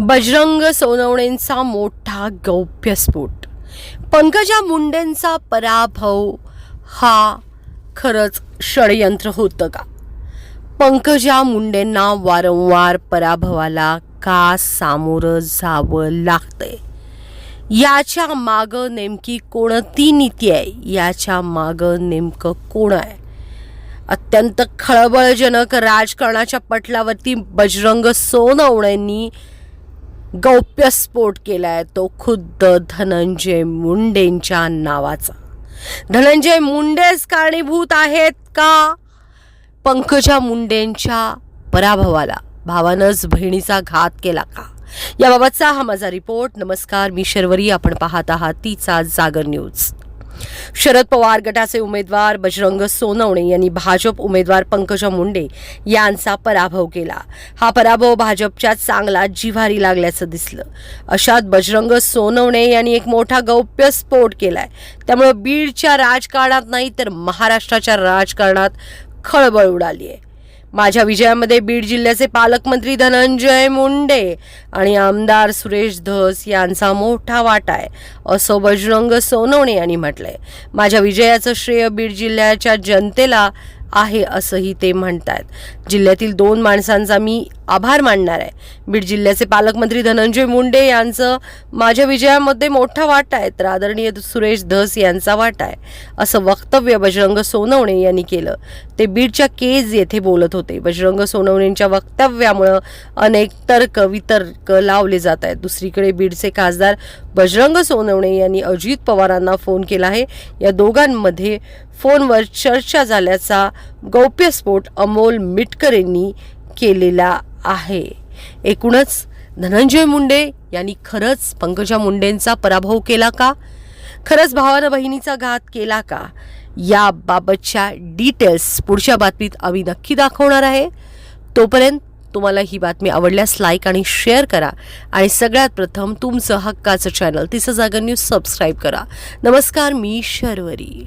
बजरंग सोनवणेंचा मोठा गौप्यस्फोट. पंकजा मुंडेंचा पराभव हा खरंच षडयंत्र होतं का? पंकजा मुंडेंना वारंवार पराभवाला का सामोरं जावं लागतंय? याच्या मागं नेमकी कोणती नीती आहे? याच्या मागं नेमकं कोण आहे? अत्यंत खळबळजनक राजकारणाच्या पटलावरती बजरंग सोनवणेंनी गौप्यस्फोट केलाय तो खुद्द धनंजय मुंडेंच्या नावाचा. धनंजय मुंडेच कारणीभूत आहेत का? पंकजा मुंडेंच्या पराभवाला भावानंच बहिणीचा घात केला का? याबाबतचा हा माझा रिपोर्ट नमस्कार मी शर्वरी. आपण पाहत आहात तिचा जागर न्यूज शरद पवार गटाचे उमेदवार बजरंग सोनवणे यांनी भाजप उमेदवार पंकजा मुंडे यांचा पराभव केला. हा पराभव भाजपच्या चांगला जिव्हारी लागल्याचं दिसलं. अशात बजरंग सोनवणे यांनी एक मोठा गौप्य स्फोट केलाय. त्यामुळे बीडच्या राजकारणात नाही तर महाराष्ट्राच्या राजकारणात खळबळ उडाली आहे माझ्या विजयामध्ये बीड जिल्ह्याचे पालकमंत्री धनंजय मुंडे आणि आमदार सुरेश धस यांचा मोठा वाटा आहे असं बजरंग सोनवणे यांनी म्हटलंय. माझ्या विजयाचं श्रेय बीड जिल्ह्याच्या जनतेला आहे असंही ते म्हणतात जिल्ह्यातील दोन माणसांचा मी आभार मानणार आहे. बीड जिल्ह्याचे पालकमंत्री धनंजय मुंडे यांचं माझ्या विजयामध्ये मोठा वाटा आहे तर आदरणीय सुरेश धस यांचा वाटा आहे. असं वक्तव्य बजरंग सोनवणे यांनी केलं. ते बीडच्या केज येथे बोलत होते. बजरंग सोनवणेंच्या वक्तव्यामुळं अनेक तर्क वितर्क लावले जात आहेत. दुसरीकडे बीडचे खासदार बजरंग सोनवणे यांनी अजित पवारांना फोन केला आहे. या दोघांमध्ये फोनवर चर्चा झाल्याचा गौप्यस्फोट अमोल मिटकर यांनी केलेला आहे. एकूणच धनंजय मुंडे यांनी खरंच पंकजा मुंडेंचा पराभव केला का? खरंच भावानं बहिणीचा घात केला का? याबाबतच्या डिटेल्स पुढच्या बातमीत आम्ही नक्की दाखवणार आहे. तोपर्यंत तुम्हाला ही बातमी आवडल्यास लाईक आणि शेअर करा. आणि सगळ्यात प्रथम तुमचं हक्काचं चॅनल तिचं जागर न्यूज सबस्क्राईब करा. नमस्कार मी शर्वरी.